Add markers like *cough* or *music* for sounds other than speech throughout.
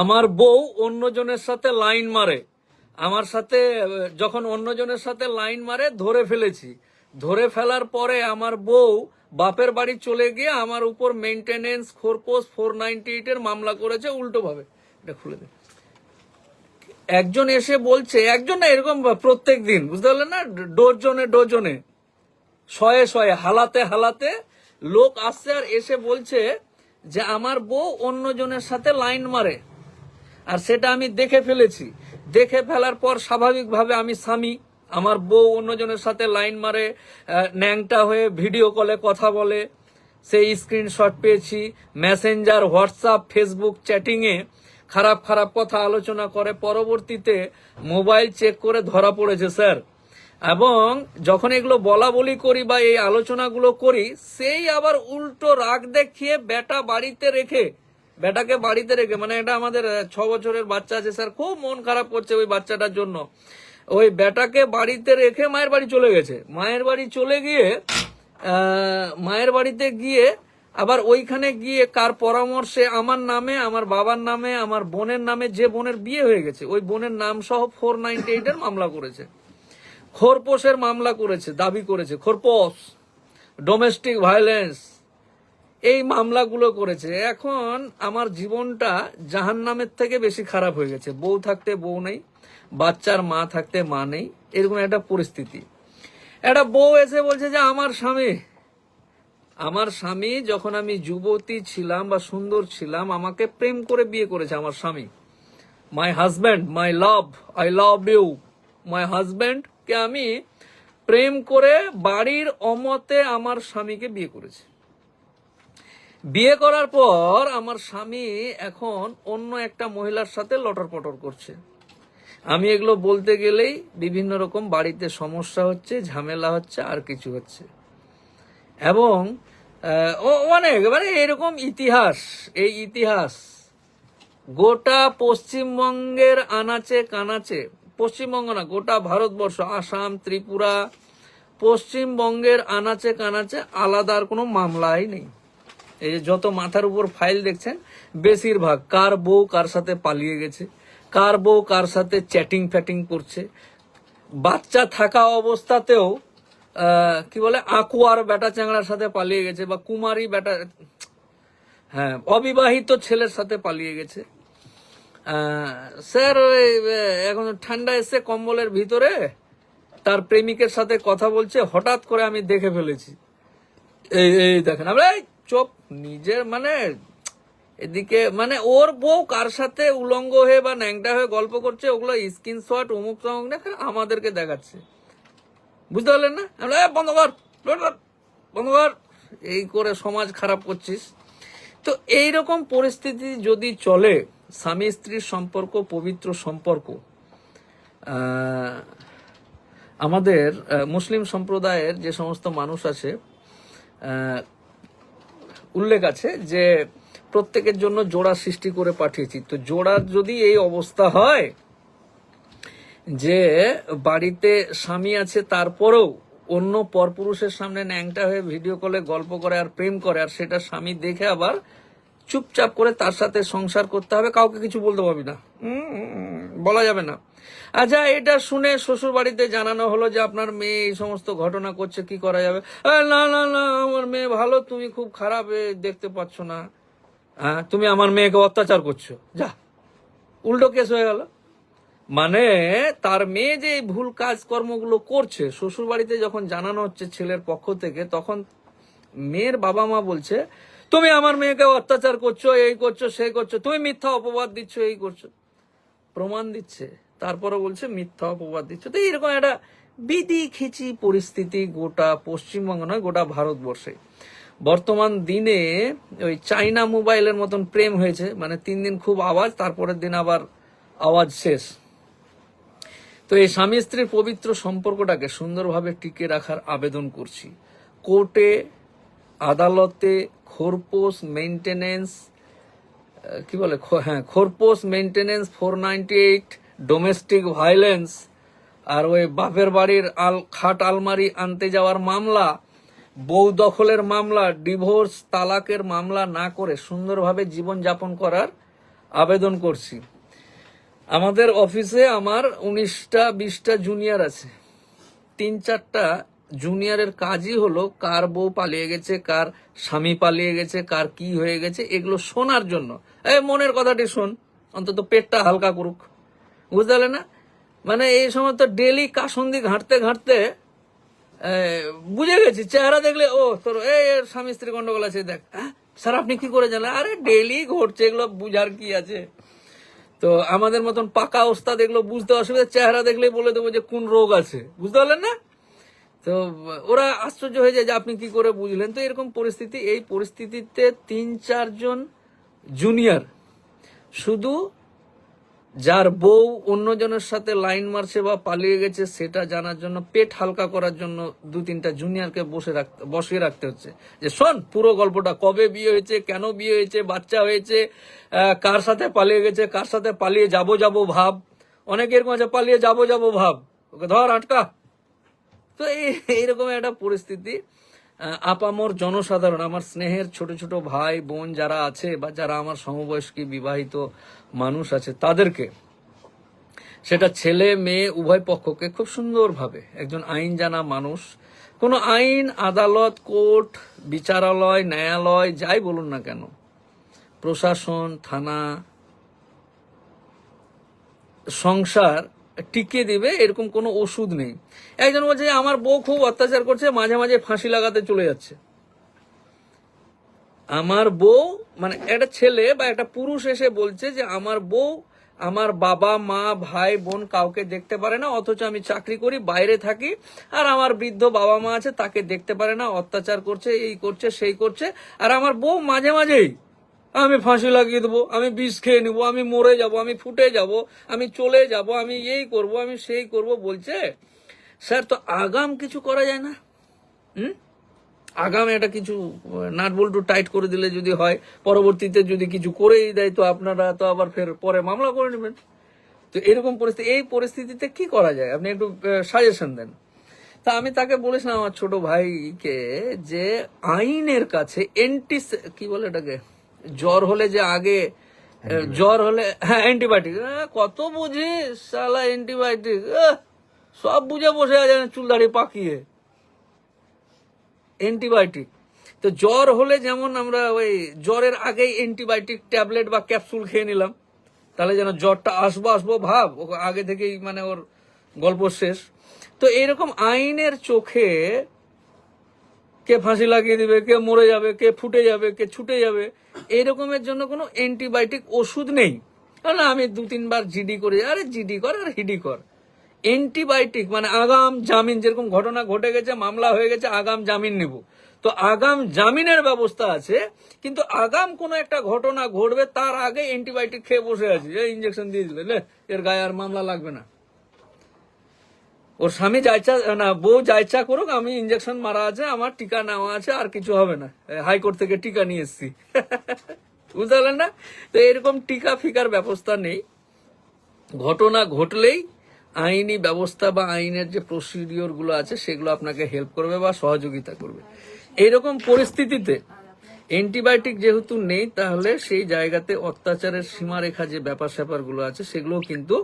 আমার বউ অন্যজনের সাথে লাইন মারে। আমার সাথে, যখন অন্যজনের সাথে লাইন মারে, ধরে ফেলেছি। ধরে ফেলার পরে আমার বউ বাপের বাড়ি চলে গিয়ে আমার উপর মেনটেনেন্স খোরপোস ফোর নাইনটি এইটের মামলা করেছে উল্টো ভাবে এটা খুলে দে। একজন এসে বলছে, একজন না এরকম প্রত্যেক দিন, বুঝতে পারলেন না? ডোজনে ডোজনে শয়ে শয়ে, হালাতে হালাতে লোক আসছে আর এসে বলছে যে, আমার বউ অন্যজনের সাথে লাইন মারে। সেটা আমি দেখে ফেলেছি। দেখে ফেলার পর স্বাভাবিকভাবে আমি স্বামী, আমার বউ অন্যজনের সাথে লাইন মারে ন্যাংটা হয়ে ভিডিও কলে কথা বলে। সেই স্ক্রিনশট পেয়েছি মেসেঞ্জার হোয়াটসঅ্যাপ ফেসবুক চ্যাটিংয়ে খারাপ খারাপ কথা আলোচনা করে। পরবর্তীতে মোবাইল চেক করে ধরা পড়েছে, স্যার। এবং যখন এগুলো বলা বলি করি বা এই আলোচনাগুলো করি, সেই আবার উল্টো রাগ দেখিয়ে বেটা বাড়িতে রেখে বেটাকে বাড়িতে রেখে মানে এটা আমাদের ছ বছরের বাচ্চা আছে স্যার, খুব মন খারাপ করছে ওই বাচ্চাটার জন্য। ওই বেটাকে বাড়িতে রেখে মায়ের বাড়ি চলে গেছে। মায়ের বাড়ি চলে গিয়ে মায়ের বাড়িতে গিয়ে আবার ওইখানে গিয়ে কার পরামর্শে, আমার নামে, আমার বাবার নামে, আমার বোনের নামে যে বোনের বিয়ে হয়ে গেছে, ওই বোনের নাম সহ ফোর নাইনটি এইটের মামলা করেছে। খোরপোশের মামলা করেছে, দাবি করেছে, খোরপোশ ডোমেস্টিক ভায়োলেন্স এই মামলাগুলো করেছে। এখন আমার জীবনটা জাহান্নামের থেকে বেশি খারাপ হয়ে গেছে। বউ থাকতে বউ নেই, বাচ্চার মা থাকতে মা নেই, এরকম একটা পরিস্থিতি। একটা বউ এসে বলছে যে, আমার স্বামী। আমার স্বামী যখন আমি যুবতী ছিলাম বা সুন্দর ছিলাম, আমাকে প্রেম করে বিয়ে করেছে আমার স্বামী। My husband my love I love you my husband কে আমি প্রেম করে বাড়ির অমতে আমার স্বামীকে বিয়ে করেছি। বিয়ে করার পর আমার স্বামী এখন অন্য একটা মহিলার সাথে লটর পটর করছে। আমি এগুলো বলতে গেলেই বিভিন্ন রকম বাড়িতে সমস্যা হচ্ছে, ঝামেলা হচ্ছে, আর কিছু হচ্ছে। এবং অনেক মানে এরকম ইতিহাস, এই ইতিহাস গোটা পশ্চিমবঙ্গের আনাচে কানাচে, পশ্চিমবঙ্গ না, গোটা ভারতবর্ষ, আসাম, ত্রিপুরা, পশ্চিমবঙ্গের আনাচে কানাচে আলাদার কোনো মামলাই নেই। এই যে যত মাথার উপর ফাইল দেখছেন, বেশিরভাগ কার বউ কার সাথে পালিয়ে গেছে, কার বউ কার সাথে চ্যাটিং ফ্যাটিং করছে। বাচ্চা থাকা অবস্থাতেও কি বলে আকুয়ার বেটা চ্যাংড়ার সাথে পালিয়ে গেছে বা কুমারী বেটা হ্যাঁ অবিবাহিত ছেলের সাথে পালিয়ে গেছে। স্যার, ওই এখন ঠান্ডা এসছে কম্বলের ভিতরে, তার প্রেমিকের সাথে কথা বলছে, হঠাৎ করে আমি দেখে ফেলেছি। এই এই, দেখেন, আমরা চোপ নিজের মানে এদিকে মানে ওর বউ কার সাথে উলঙ্গ হয়ে বা ন্যাংটা হয়ে গল্প করছে ওগুলো স্ক্রিনশট অমুক তমুক দেখে আমাদেরকে দেখাচ্ছে। বুঝতে পারলেন না? আমরা "এ, বন্ধ কর বন্ধ কর, এই করে সমাজ খারাপ করছিস। তো এই রকম পরিস্থিতি যদি চলে স্বামী স্ত্রীর সম্পর্ক পবিত্র সম্পর্ক আমাদের মুসলিম সম্প্রদায়ের যে সমস্ত মানুষ আছে উল্লেখ আছে যে প্রত্যেকের জন্য জোড়া সৃষ্টি করে পাঠিয়েছি। তো জোড়ার যদি এই অবস্থা হয় যে বাড়িতে স্বামী আছে তারপরেও অন্য পরপুরুষের সামনে ন্যাংটা হয়ে ভিডিও কলে গল্প করে আর প্রেম করে আর সেটা স্বামী দেখে আবার চুপচাপ করে তার সাথে সংসার করতে হবে, কাউকে কিছু বলতে পারবি না। বলা যাবে না। আচ্ছা এটা শুনে শ্বশুর বাড়িতে জানানো হলো যে আপনার মেয়ে এই সমস্ত ঘটনা করছে, কি করা যাবে? না না না, আমার মেয়ে ভালো, তুমি খুব খারাপ দেখতে পাচ্ছ না। হ্যাঁ তুমি আমার মেয়েকে অত্যাচার করছ। যা, উল্টো কেস হয়ে গেল। মানে তার মেয়ে যে ভুল কাজকর্মগুলো করছে শ্বশুর বাড়িতে যখন জানানো হচ্ছে ছেলের পক্ষ থেকে, তখন মেয়ের বাবা মা বলছে তুমি আমার মেয়েকে অত্যাচার করছ, এই করছ সেই করছ, তুমি মিথ্যা অপবাদ দিচ্ছ, এই করছ। প্রমাণ দিচ্ছে তারপরে বলছে মিথ্যা অপবাদ দিচ্ছ। তো এরকম একটা বিধি খিচি পরিস্থিতি গোটা পশ্চিমবঙ্গ নয়, গোটা ভারতবর্ষে। বর্তমান দিনে ওই চাইনা মোবাইলের মতন প্রেম হয়েছে মানে তিন দিন খুব আওয়াজ, তারপরের দিন আবার আওয়াজ শেষ। তো এই স্বামী স্ত্রীর পবিত্র সম্পর্কটাকে সুন্দরভাবে টিকে রাখার আবেদন করছি। কোর্টে আদালতে খোরপোশ মেনটেনেন্স কি বলে হ্যাঁ খোরপোশ maintenance four eight domestic violence আর ওই বাপের বাড়ির আল খাট আলমারি আনতে যাওয়ার মামলা, বউ দখলের মামলা, ডিভোর্স, তালাকের মামলা না করে সুন্দরভাবে জীবন যাপন করার আবেদন করছি। আমাদের অফিসে আমার উনিশটা, বিশটা জুনিয়র আছে। তিন চারটা জুনিয়রের কাজই হলো কার বউ পালিয়ে গেছে, কার স্বামী পালিয়ে গেছে, কার কি হয়ে গেছে, এগুলো শোনার জন্য। এই মনের কথাটি শোন, অন্তত পেটটা হালকা করুক। বুঝতে পারলে না? মানে এই সময় তো ডেলি কাসন্দি ঘাঁটতে ঘাঁটতে বুঝে গেছি, চেহারা দেখলে, ও, তোর এই স্বামী স্ত্রী গন্ডগোল আছে, দেখ হ্যাঁ? স্যার, আপনি কি করে জানলেন? আরে ডেলি ঘটছে, এগুলো বুঝার কি আছে? তো আমাদের মতন পাকা ওস্তাদ এগুলো বুঝতে অসুবিধা, চেহারা দেখলেই বলে দেবো যে কোন রোগ আছে, বুঝতে পারলেন না? তো, ওরা আশ্চর্য হয়ে যায় যে আপনি কি করে বুঝলেন? তো এরকম পরিস্থিতি, এই পরিস্থিতিতে তিন চারজন জুনিয়র শুধু যার বউ অন্যজনের সাথে লাইন মারছে বা পালিয়ে গেছে, সেটা জানার জন্য, পেট হালকা করার জন্য দু, তিনটা জুনিয়রকে বসে রাখতে, বসিয়ে রাখতে হচ্ছে। যে শোন, পুরো গল্পটা, কবে বিয়ে হয়েছে, কেন বিয়ে হয়েছে, বাচ্চা হয়েছে কার সাথে পালিয়ে গেছে, কার সাথে পালিয়ে যাব যাব ভাব। অনেকে এরকম আছে পালিয়ে যাব যাব ভাব। ওকে ধর, আটকা। তো এই এইরকম একটা পরিস্থিতি আপামর জনসাধারণ, আমার স্নেহের ছোট ছোট ভাই, বোন যারা আছে বা যারা আমার সমবয়স্কী বিবাহিত মানুষ আছে, তাদেরকে সেটা ছেলে, মেয়ে, উভয় পক্ষকে খুব সুন্দরভাবে একজন আইন জানা মানুষ, কোনো আইন, আদালত, কোর্ট, বিচারালয়, ন্যায়ালয়, যাই বলুন না কেন, প্রশাসন, থানা, সংসার টিকে দিবে, এরকম কোনো ওষুধ নেই। একজন বলছে, আমার বউ খুব অত্যাচার করছে, মাঝে মাঝে ফাঁসি লাগাতে চলে যাচ্ছে। আমার বউ মানে একটা ছেলে বা একটা পুরুষ এসে বলছে যে, আমার বউ আমার বাবা, মা, ভাই, বোন কাউকে দেখতে পারে না, অথচ আমি চাকরি করি, বাইরে থাকি, আর আমার বৃদ্ধ বাবা মা আছে, তাকে দেখতে পারে না, অত্যাচার করছে, এই করছে, সেই করছে। আর আমার বউ মাঝে মাঝেই আমি ফাঁসি লাগিয়ে দেবো, আমি বিষ খেয়ে নিবো, আমি মরে যাব, আমি ফুটে যাব, আমি চলে যাব, আমি এই করব, আমি সেই করব বলছে। স্যার, তো আগাম কিছু করা যায় না? হুম? আগামে একটা কিছু, নাট বল্টু টাইট করে দিলে যদি হয়, পরবর্তীতে যদি কিছু করেই দেয়, তো আপনারা তো আবার ফের পরে মামলা করে নেবেন। তো এরকম পরিস্থিতি, এই পরিস্থিতিতে কি করা যায়? আপনি একটু সাজেশন দেন। তা আমি তাকে বলেছিলাম আমার ছোট ভাইকে যে আইনের কাছে এন্টি কি বলে এটাকে? জ্বর হলে যে আগে জ্বর হলে হ্যাঁ অ্যান্টিবায়োটিক কত বুঝিস সালা অ্যান্টিবায়োটিক সব বুঝে বসে আছে চুল দাড়ি পাকিয়ে। অ্যান্টিবায়োটিক তো জ্বর হলে যেমন আমরা ওই জ্বরের আগেই অ্যান্টিবায়োটিক ট্যাবলেট বা ক্যাপসুল খেয়ে নিলাম তাহলে যেন জ্বরটা আসব আসব ভাব ও আগে থেকেই মানে ওর গল্প শেষ। তো এরকম আইনের চোখে কে ফাঁসি লাগিয়ে দিবে কে মরে যাবে কে ফুটে যাবে কে ছুটে যাবে এইরকমের জন্য কোনো অ্যান্টিবায়োটিক ওষুধ নেই। না আমি দু, তিনবার জিডি করে। আরে জিডি কর, আর হিডি কর। অ্যান্টিবায়োটিক মানে আগাম জামিন, যেরকম ঘটনা ঘটে গেছে, মামলা হয়ে গেছে, আগাম জামিন নেব। তো আগাম জামিনের ব্যবস্থা আছে, কিন্তু আগাম কোনো একটা ঘটনা ঘটবে, তার আগে অ্যান্টিবায়োটিক খেয়ে বসে আছে। ইঞ্জেকশন দিয়ে দিলে এর গায়ে আর মামলা লাগবে না। ওর স্বামী যাইচা, না, বউ যাইচা করুক, আমি ইঞ্জেকশন মারা আছে, আমার টিকা নেওয়া আছে, আর কিছু হবে না। হাইকোর্ট থেকে টিকা নিয়ে এসছি। *laughs* বুঝতে পারলেন না? তো এরকম টিকা ফিকার ব্যবস্থা নেই। ঘটনা ঘটলেই আইনি ব্যবস্থা বা আইনের যে প্রসিডিওরগুলো আছে, সেগুলো আপনাকে হেল্প করবে বা সহযোগিতা করবে। এইরকম পরিস্থিতিতে অ্যান্টিবায়োটিক যেহেতু নেই, তাহলে সেই জায়গাতে অত্যাচারের সীমারেখা যে ব্যাপার স্যাপারগুলো আছে সেগুলো কিন্তু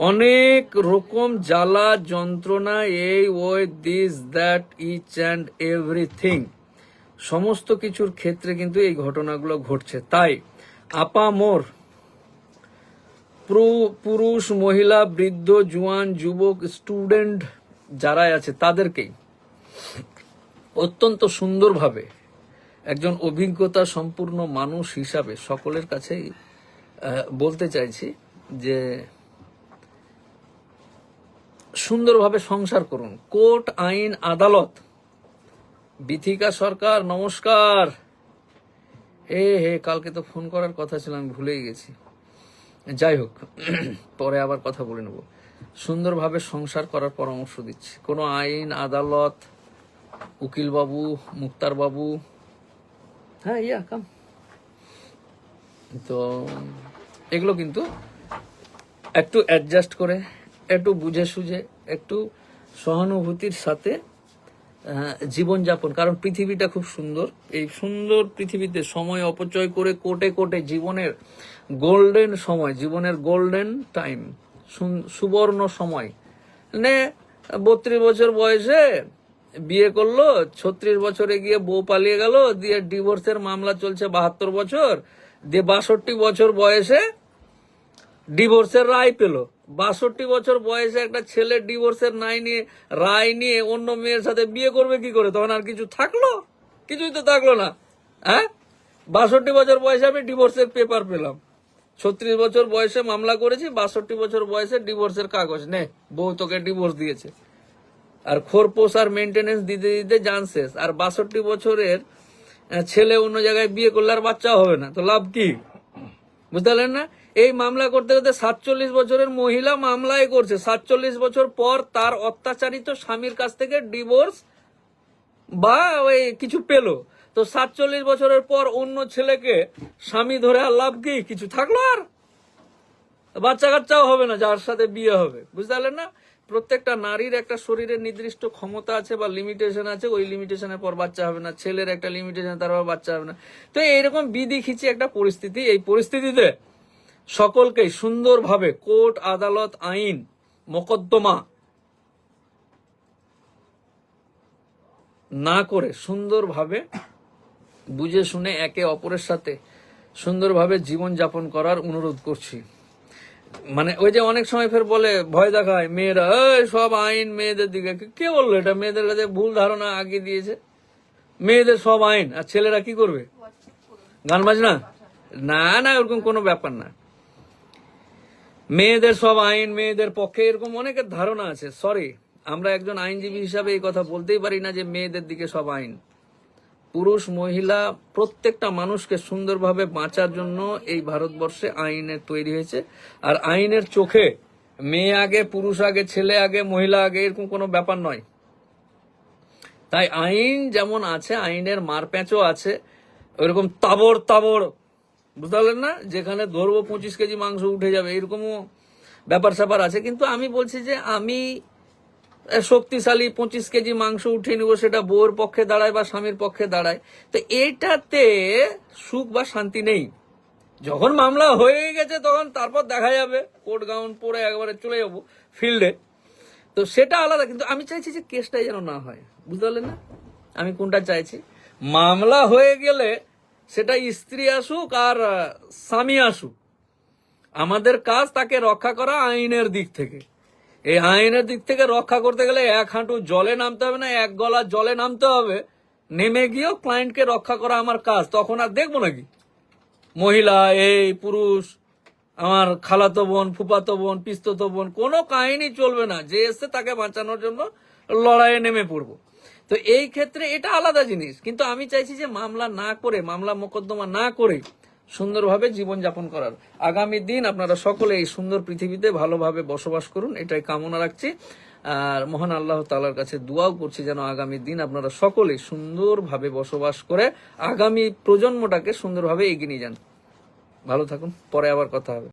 অনেক রকম জ্বালা যন্ত্রণা এই ওই this that each and everything. সমস্ত কিছুর ক্ষেত্রে কিন্তু এই ঘটনাগুলো ঘটছে। তাই আপামোর পুরু- পুরুষ, মহিলা, বৃদ্ধ, জুয়ান, যুবক, স্টুডেন্ট যারা আছে তাদেরকেই অত্যন্ত সুন্দরভাবে একজন অভিজ্ঞতা সম্পূর্ণ মানুষ হিসাবে সকলের কাছেই বলতে চাইছি যে সুন্দরভাবে সংসার করুন। কোর্ট, আইন, আদালত। বিথিকা সরকার, নমস্কার। হে হে, কালকে তো ফোন করার কথা ছিল, আমি ভুলেই গেছি। যাই হোক, পরে আবার কথা বলে নেব। সুন্দরভাবে সংসার করার পরামর্শ দিচ্ছি। কোনো আইন, আদালত উকিল বাবু মুক্তার বাবু হ্যাঁ ইয়া, কাম। তো, এগুলো কিন্তু একটু অ্যাডজাস্ট করে একটু বুঝে সুঝে, একটু সহানুভূতির সাথে জীবনযাপন। কারণ পৃথিবীটা খুব সুন্দর। এই সুন্দর পৃথিবীতে সময় অপচয় করে কোটে কোটে জীবনের গোল্ডেন সময়, জীবনের গোল্ডেন টাইম সুবর্ণ সময়। মানে বত্রিশ বছর বয়সে বিয়ে করল, ছত্রিশ বছরে গিয়ে বউ পালিয়ে গেল, দিয়ে ডিভোর্সের মামলা চলছে বাহাত্তর বছর, দিয়ে বাষট্টি বছর বয়সে ডিভোর্সের রায় পেল। বাষট্টি বছর বয়সে একটা ছেলে ডিভোর্সের নাই নিয়ে, রায় নিয়ে অন্য মেয়ের সাথে বিয়ে করবে কি করে? তখন আর কিছু থাকল? কিছুই তো থাকল না। হ্যাঁ? বাষট্টি বছর বয়সে আমি ডিভোর্সের পেপার পেলাম। ছত্রিশ বছর বয়সে মামলা করেছি, বাষট্টি বছর বয়সে ডিভোর্সের কাগজ। নে, বউ তোকে ডিভোর্স দিয়েছে। আর খোরপোষ আর মেনটেনেন্স দিতে দিতে জান শেষ। আর বাষট্টি বছরের ছেলে অন্য জায়গায় বিয়ে করলে আর বাচ্চা হবে না। তো লাভ কি? বুঝতে পারলেন না? এই মামলা করতে করতে সাতচল্লিশ বছরের মহিলা মামলায় করছে। সাতচল্লিশ বছর পর তার অত্যাচারিত স্বামীর কাছ থেকে ডিভোর্স বা ওই কিছু পেল। তো সাতচল্লিশ বছরের পর অন্য ছেলেকে স্বামী ধরে আর লাভ কি? কিছু থাকল আর? বাচ্চা কাচ্চাও হবে না, যার সাথে বিয়ে হবে। বুঝতে পারলেন না? প্রত্যেকটা নারীর একটা শরীরের নির্দিষ্ট ক্ষমতা আছে বা লিমিটেশন আছে, ওই লিমিটেশনের পর বাচ্চা হবে না। ছেলের একটা লিমিটেশন তারপর বাচ্চা হবে না। তো এইরকম বিধি খিচি একটা পরিস্থিতি। এই পরিস্থিতিতে সকলকেই সুন্দরভাবে কোর্ট আদালত আইন মোকদ্দমা না করে সুন্দরভাবে বুঝে শুনে একে অপরের সাথে সুন্দরভাবে জীবন যাপন করার অনুরোধ করছি। মানে ওই যে অনেক সময় ফের বলে ভয় দেখায় মেয়েরা "এই, সব আইন মেয়েদের দিকে। কে বলল এটা? মেয়েদের কাছে ভুল ধারণা আগে দিয়েছে। মেয়েদের সব আইন। আর ছেলেরা কি করবে? গান বাজনা? না না ওরকম কোনো ব্যাপার না। মেয়েদের সব আইন, মেয়েদের পক্ষে এরকম অনেকের ধারণা আছে। সরি আমরা একজন আইনজীবী হিসাবে এই কথা বলতেই পারি না যে মেয়েদের দিকে সব আইন। পুরুষ, মহিলা, প্রত্যেকটা মানুষকে সুন্দরভাবে বাঁচার জন্য এই ভারতবর্ষে আইনের তৈরি হয়েছে। আর আইনের চোখে মেয়ে আগে, পুরুষ আগে, ছেলে আগে, মহিলা আগে, এরকম কোনো ব্যাপার নয়। তাই আইন যেমন আছে, আইনের মারপ্যাঁচও আছে ওইরকম তাবর তাবর বুঝতে পারলেন না? যেখানে ধরবো পঁচিশ কেজি মাংস উঠে যাবে, এরকমও ব্যাপার স্যাপার আছে। কিন্তু আমি বলছি যে আমি শক্তিশালী পঁচিশ কেজি মাংস উঠিয়ে নিব, সেটা বউয়ের পক্ষে দাঁড়ায় বা স্বামীর পক্ষে দাঁড়ায়। তো এইটাতে সুখ বা শান্তি নেই। যখন মামলা হয়ে গেছে তখন তারপর দেখা যাবে, কোর্ট গাউন পরে একবারে চলে যাব ফিল্ডে। তো সেটা আলাদা, কিন্তু আমি চাইছি যে কেসটাই যেন না হয়। বুঝতে পারলেন না? আমি কোনটা চাইছি? মামলা হয়ে গেলে সেটা স্ত্রী আসুক আর স্বামী আসুক। আমাদের কাজ তাকে রক্ষা করা আইনের দিক থেকে। এই আইনের দিক থেকে রক্ষা করতে গেলে এক হাঁটু জলে নামতে হবে না, এক গলা জলে নামতে হবে। নেমে গিয়েও ক্লায়েন্টকে রক্ষা করা আমার কাজ, তখন আর দেখব নাকি? মহিলা, এই পুরুষ, আমার খালাতো বোন ফুপাতো বোন, পিস্ততো বোন, কোনো কাহিনী চলবে না। যে এসছে তাকে বাঁচানোর জন্য লড়াইয়ে নেমে পড়ব। তো এই ক্ষেত্রে এটা আলাদা জিনিস। কিন্তু আমি চাইছি যে মামলা না করে, মামলা মোকদ্দমা না করে সুন্দরভাবে জীবনযাপন করার। আগামী দিন আপনারা সকলে এই সুন্দর পৃথিবীতে ভালোভাবে বসবাস করুন, এটাই কামনা রাখছি। আর মহান আল্লাহ তালার কাছে দোয়াও করছি যেন আগামী দিন আপনারা সকলে সুন্দরভাবে বসবাস করে আগামী প্রজন্মটাকে সুন্দরভাবে এগিয়ে নিয়ে যান। ভালো থাকুন, পরে আবার কথা হবে।